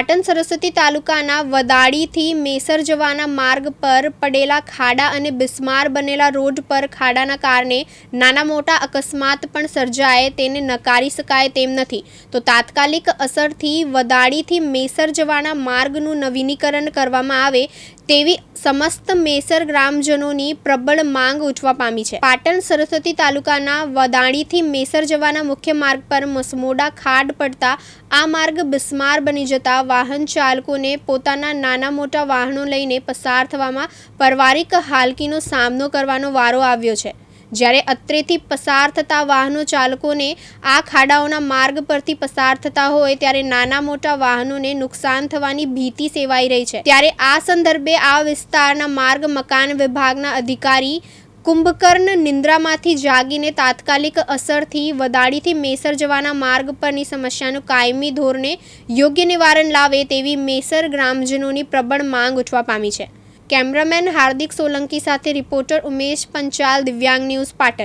પાટણ સરસ્વતી તાલુકાના વદાડીથી મેસર જવાના માર્ગ પર પડેલા ખાડા અને બિસ્માર બનેલા રોડ પર ખાડાના કારણે નાના મોટા અકસ્માત પણ સર્જાય, તેને નકારી શકાય તેમ નથી. તો તાત્કાલિક અસરથી વદાડીથી મેસર જવાના માર્ગનું નવીનીકરણ કરવામાં આવે તેવી સમસ્ત મેસર ગ્રામજનોની પ્રબળ માંગ ઉઠવા પામી છે. પાટણ સરસ્વતી તાલુકાના વદાણીથી મેસર જવાના મુખ્ય માર્ગ પર મસમોડા ખાડ પડતા આ માર્ગ બિસ્માર બની જતા વાહન ચાલકોને પોતાના નાના મોટા વાહનો લઈને પસાર થવામાં પરવારિક હાલકીનો સામનો કરવાનો વારો આવ્યો છે. જ્યારે અત્રેથી પસાર થતા વાહનો ચાલકોને આ ખાડાઓના માર્ગ પરથી પસાર થતા હોય ત્યારે નાના મોટા વાહનોને નુકસાન થવાની ભીતિ સેવાઈ રહી છે. ત્યારે આ સંદર્ભે આ વિસ્તારના માર્ગ મકાન વિભાગના અધિકારી કુંભકર્ણ નિંદ્રામાંથી જાગીને તાત્કાલિક અસરથી વદાળીથી મેસર જવાના માર્ગ પરની સમસ્યાનું કાયમી ધોરણે યોગ્ય નિવારણ લાવે તેવી મેસર ગ્રામજનોની પ્રબળ માંગ ઉઠવા પામી છે. કેમેરામેન હાર્દિક સોલંકી સાથે રિપોર્ટર ઉમેશ પંચાલ દિવ્યાંગ ન્યૂઝ પાટણ.